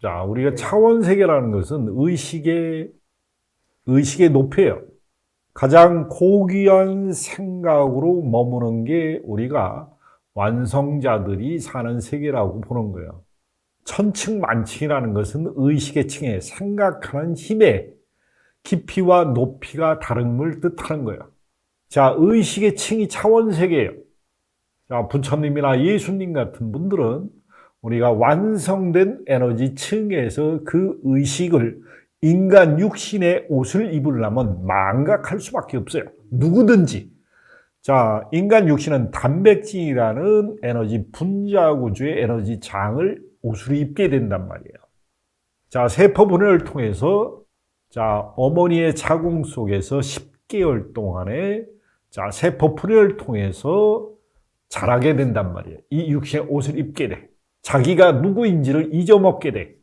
자, 우리가 차원 세계라는 것은 의식의 의식의 높이에요. 가장 고귀한 생각으로 머무는 게 우리가 완성자들이 사는 세계라고 보는 거예요. 천층 만층이라는 것은 의식의 층에 생각하는 힘의 깊이와 높이가 다름을 뜻하는 거예요. 자, 의식의 층이 차원 세계예요. 자, 부처님이나 예수님 같은 분들은 우리가 완성된 에너지 층에서 그 의식을 인간 육신의 옷을 입으려면 망각할 수밖에 없어요. 누구든지. 자, 인간 육신은 단백질이라는 에너지 분자 구조의 에너지 장을 옷으로 입게 된단 말이에요. 자, 세포 분해를 통해서 자, 어머니의 자궁 속에서 10개월 동안에 자, 세포 분해를 통해서 자라게 된단 말이에요. 이 육신의 옷을 입게 돼. 자기가 누구인지를 잊어먹게 돼.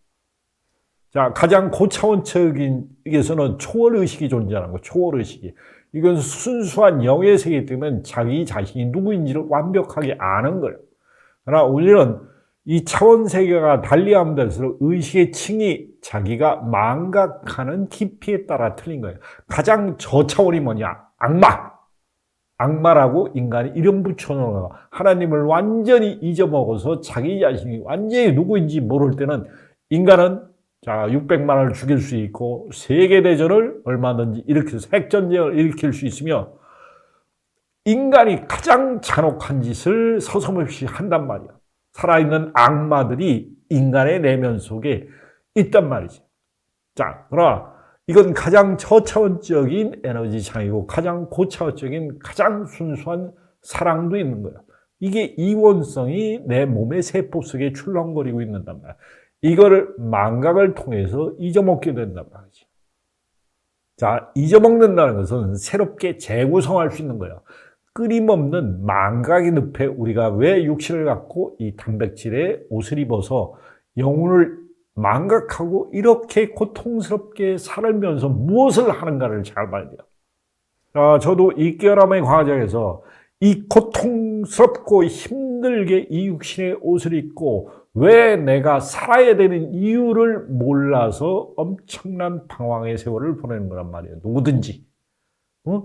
자, 가장 고차원적인 에서는 초월의식이 존재하는 거, 초월의식이. 이건 순수한 영의 세계이기 때문에 자기 자신이 누구인지를 완벽하게 아는 거예요. 그러나 우리는 이 차원 세계가 달리하면 될수록 의식의 층이 자기가 망각하는 깊이에 따라 틀린 거예요. 가장 저차원이 뭐냐? 악마. 악마라고 인간이 이름 붙여놓은 하나님을 완전히 잊어먹어서 자기 자신이 완전히 누구인지 모를 때는 인간은 자 600만 원을 죽일 수 있고 세계대전을 얼마든지 일으켜서 핵전쟁을 일으킬 수 있으며 인간이 가장 잔혹한 짓을 서슴없이 한단 말이야. 살아있는 악마들이 인간의 내면 속에 있단 말이지. 자, 그러나 이건 가장 저차원적인 에너지 창이고 가장 고차원적인 가장 순수한 사랑도 있는 거야. 이게 이원성이 내 몸의 세포 속에 출렁거리고 있는단 말이야. 이거를 망각을 통해서 잊어먹게 된단 말이지. 자, 잊어먹는다는 것은 새롭게 재구성할 수 있는 거야. 끊임없는 망각의 늪에 우리가 왜 육신을 갖고 이 단백질의 옷을 입어서 영혼을 망각하고 이렇게 고통스럽게 살면서 무엇을 하는가를 잘 봐야 돼요. 자, 저도 이 깨어남의 과정에서 이 고통스럽고 힘들게 이 육신의 옷을 입고 왜 내가 살아야 되는 이유를 몰라서 엄청난 방황의 세월을 보내는 거란 말이에요. 누구든지. 어?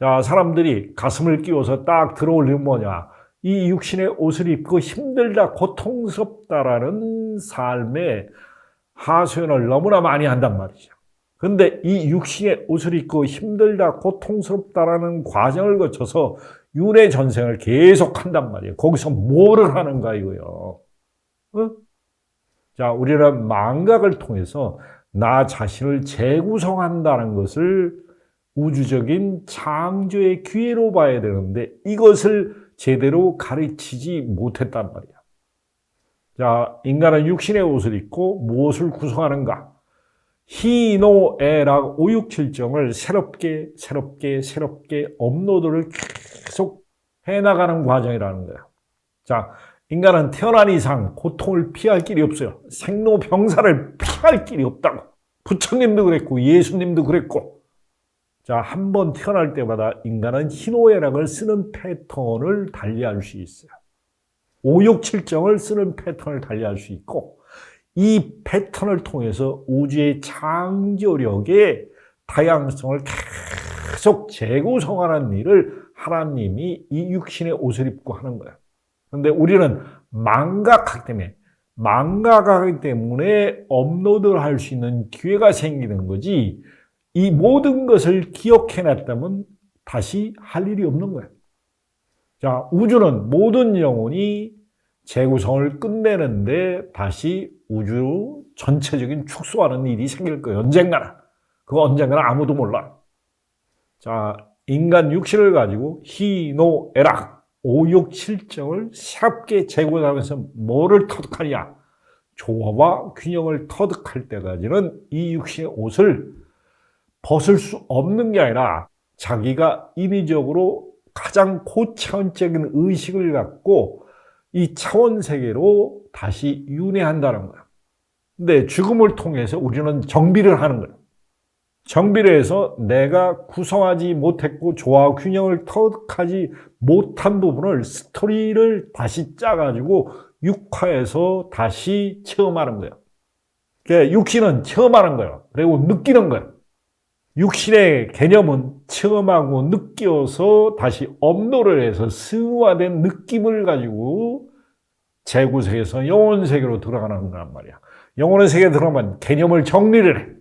자, 사람들이 가슴을 끼워서 딱 들어올리면 뭐냐. 이 육신의 옷을 입고 힘들다, 고통스럽다라는 삶의 하소연을 너무나 많이 한단 말이죠. 근데 이 육신의 옷을 입고 힘들다, 고통스럽다라는 과정을 거쳐서 윤회 전생을 계속 한단 말이에요. 거기서 뭐를 하는가 이거요. 어? 자, 우리는 망각을 통해서 나 자신을 재구성한다는 것을 우주적인 창조의 기회로 봐야 되는데 이것을 제대로 가르치지 못했단 말이야. 자, 인간은 육신의 옷을 입고 무엇을 구성하는가? 희노애락 오육칠정을 새롭게 새롭게 새롭게 업로드를 계속 해나가는 과정이라는 거야. 자, 인간은 태어난 이상 고통을 피할 길이 없어요. 생로병사를 피할 길이 없다고. 부처님도 그랬고 예수님도 그랬고. 자, 한번 태어날 때마다 인간은 희노애락을 쓰는 패턴을 달리할 수 있어요. 오육칠정을 쓰는 패턴을 달리할 수 있고 이 패턴을 통해서 우주의 창조력의 다양성을 계속 재구성하는 일을 하나님이 이 육신의 옷을 입고 하는 거예요. 그런데 우리는 망각하기 때문에 망각하기 때문에 업로드를 할 수 있는 기회가 생기는 거지 이 모든 것을 기억해놨다면 다시 할 일이 없는 거예요. 자, 우주는 모든 영혼이 재구성을 끝내는데 다시 우주 전체적인 축소하는 일이 생길 거예요. 언젠가는. 그거 언젠가는 아무도 몰라. 자, 인간 육신을 가지고 희노애락, 오육칠정을 새롭게 재구성하면서 뭐를 터득하냐? 조화와 균형을 터득할 때까지는 이 육신의 옷을 벗을 수 없는 게 아니라 자기가 인위적으로 가장 고차원적인 의식을 갖고 이 차원 세계로 다시 윤회한다는 거야. 근데 죽음을 통해서 우리는 정비를 하는 거야. 정비를 해서 내가 구성하지 못했고 조화 균형을 터득하지 못한 부분을 스토리를 다시 짜가지고 육화해서 다시 체험하는 거야. 그러니까 육신은 체험하는 거예요. 그리고 느끼는 거예요. 육신의 개념은 체험하고 느껴서 다시 업로를 해서 승화된 느낌을 가지고 재구세에서 영혼 세계로 들어가는 거란 말이야. 영혼의 세계에 들어가면 개념을 정리를 해.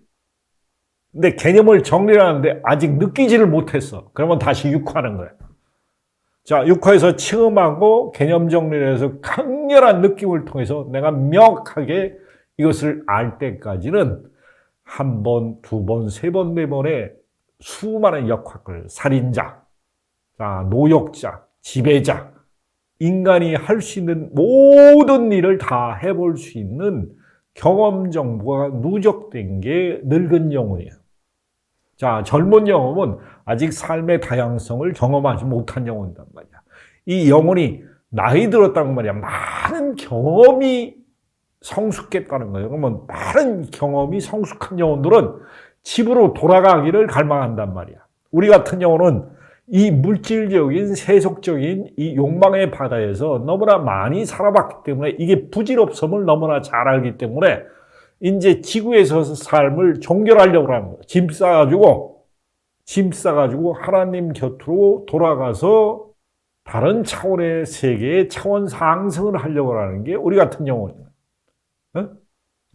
근데 개념을 정리를 하는데 아직 느끼지를 못했어. 그러면 다시 육화하는 거야. 자, 육화에서 체험하고 개념 정리를 해서 강렬한 느낌을 통해서 내가 명확하게 이것을 알 때까지는 한 번, 두 번, 세 번, 네 번의 수많은 역학을 살인자, 자, 노역자, 지배자, 인간이 할 수 있는 모든 일을 다 해볼 수 있는 경험 정보가 누적된 게 늙은 영혼이에요. 자, 젊은 영혼은 아직 삶의 다양성을 경험하지 못한 영혼이란 말이야. 이 영혼이 나이 들었다는 말이야. 많은 경험이 성숙했다는 거예요. 그러면 많은 경험이 성숙한 영혼들은 집으로 돌아가기를 갈망한단 말이야. 우리 같은 영혼은 이 물질적인 세속적인 이 욕망의 바다에서 너무나 많이 살아봤기 때문에 이게 부질없음을 너무나 잘 알기 때문에 이제 지구에서 삶을 종결하려고 하는 거예요. 짐 싸가지고 짐 싸가지고 하나님 곁으로 돌아가서 다른 차원의 세계에 차원 상승을 하려고 하는 게 우리 같은 영혼이에요. 어?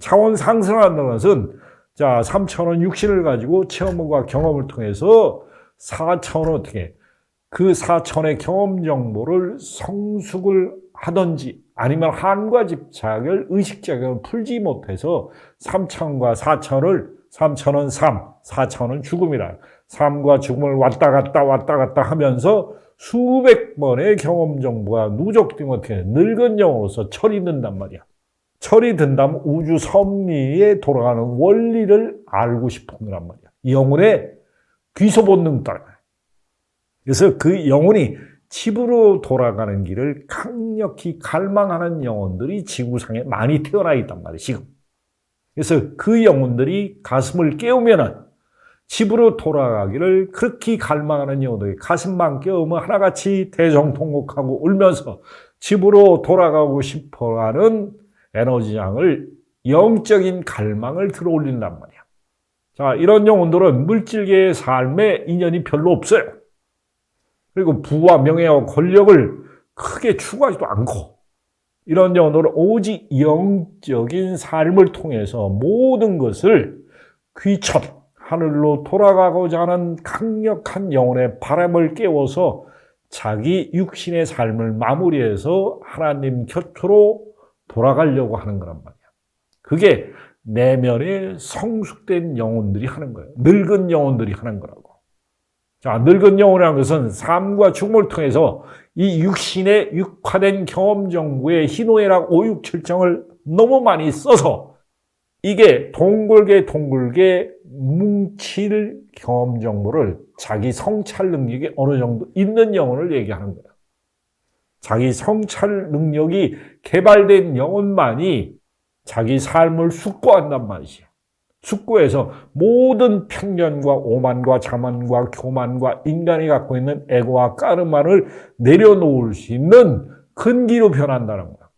차원 상승한다는 것은 자 3차원 육신을 가지고 체험과 경험을 통해서 4차원 어떻게 그 4차원의 경험 정보를 성숙을 하든지 아니면 한과 집착을 의식적으로 풀지 못해서 3차원과 4차원을 3차원은 삶, 4차원은 죽음이라 삶과 죽음을 왔다 갔다 왔다 갔다 하면서 수백 번의 경험 정보가 누적된 어떻게 늙은 영으로서 철이 든단 말이야. 철이 든다면 우주 섭리에 돌아가는 원리를 알고 싶은 거란 말이야. 영혼의 귀소 본능 따라. 그래서 그 영혼이 집으로 돌아가는 길을 강력히 갈망하는 영혼들이 지구상에 많이 태어나 있단 말이에요, 지금. 그래서 그 영혼들이 가슴을 깨우면은 집으로 돌아가기를 그렇게 갈망하는 영혼들이 가슴만 깨우면 하나같이 대성통곡하고 울면서 집으로 돌아가고 싶어 하는 에너지장을 영적인 갈망을 들어 올린단 말이야. 자, 이런 영혼들은 물질계의 삶에 인연이 별로 없어요. 그리고 부와 명예와 권력을 크게 추구하지도 않고, 이런 영혼들은 오직 영적인 삶을 통해서 모든 것을 귀천, 하늘로 돌아가고자 하는 강력한 영혼의 바람을 깨워서 자기 육신의 삶을 마무리해서 하나님 곁으로 돌아가려고 하는 거란 말이야. 그게 내면에 성숙된 영혼들이 하는 거예요. 늙은 영혼들이 하는 거라고. 자, 늙은 영혼이라는 것은 삶과 죽음을 통해서 이 육신의 육화된 경험 정보의 희노애락 오육칠정을 너무 많이 써서 이게 동글게 동글게 뭉칠 경험 정보를 자기 성찰 능력이 어느 정도 있는 영혼을 얘기하는 거예요. 자기 성찰 능력이 개발된 영혼만이 자기 삶을 숙고한단 말이지. 숙고해서 모든 편견과 오만과 자만과 교만과 인간이 갖고 있는 에고와 까르마를 내려놓을 수 있는 근기로 변한다는 거야.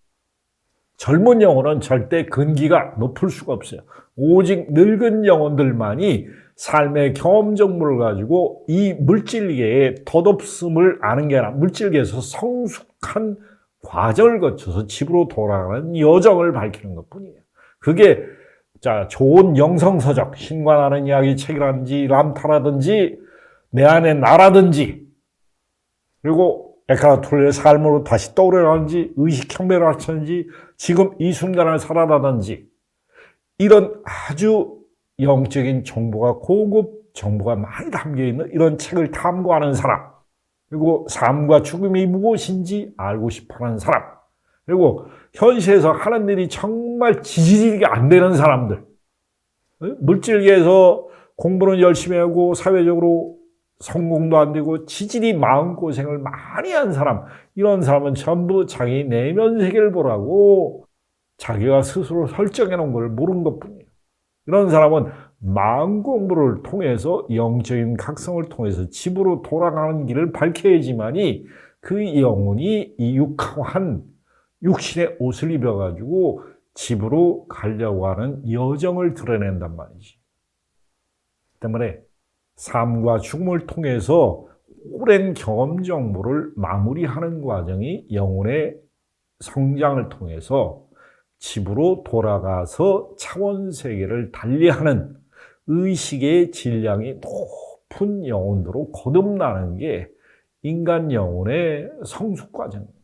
젊은 영혼은 절대 근기가 높을 수가 없어요. 오직 늙은 영혼들만이 삶의 경험 정보를 가지고 이 물질계의 덧없음을 아는 게 아니라 물질계에서 성숙 한 과정을 거쳐서 집으로 돌아가는 여정을 밝히는 것 뿐이에요. 그게 자 좋은 영성서적 신관하는 이야기 책이라든지 람타라든지 내 안에 나라든지 그리고 에카르톨의 삶으로 다시 떠오르라든지 의식혁명을 하든지 지금 이 순간을 살아라든지 이런 아주 영적인 정보가 고급 정보가 많이 담겨 있는 이런 책을 탐구하는 사람 그리고 삶과 죽음이 무엇인지 알고 싶어하는 사람. 그리고 현실에서 하는 일이 정말 지지리가 안 되는 사람들. 물질계에서 공부는 열심히 하고 사회적으로 성공도 안 되고 지질이 마음고생을 많이 한 사람. 이런 사람은 전부 자기 내면 세계를 보라고 자기가 스스로 설정해 놓은 걸 모르는 것뿐이에요. 이런 사람은 마음 공부를 통해서 영적인 각성을 통해서 집으로 돌아가는 길을 밝혀야지만이 그 영혼이 이 육한 육신의 옷을 입어가지고 집으로 가려고 하는 여정을 드러낸단 말이지. 때문에 삶과 죽음을 통해서 오랜 경험 정보를 마무리하는 과정이 영혼의 성장을 통해서 집으로 돌아가서 차원 세계를 달리하는 의식의 질량이 높은 영혼으로 거듭나는 게 인간 영혼의 성숙 과정입니다.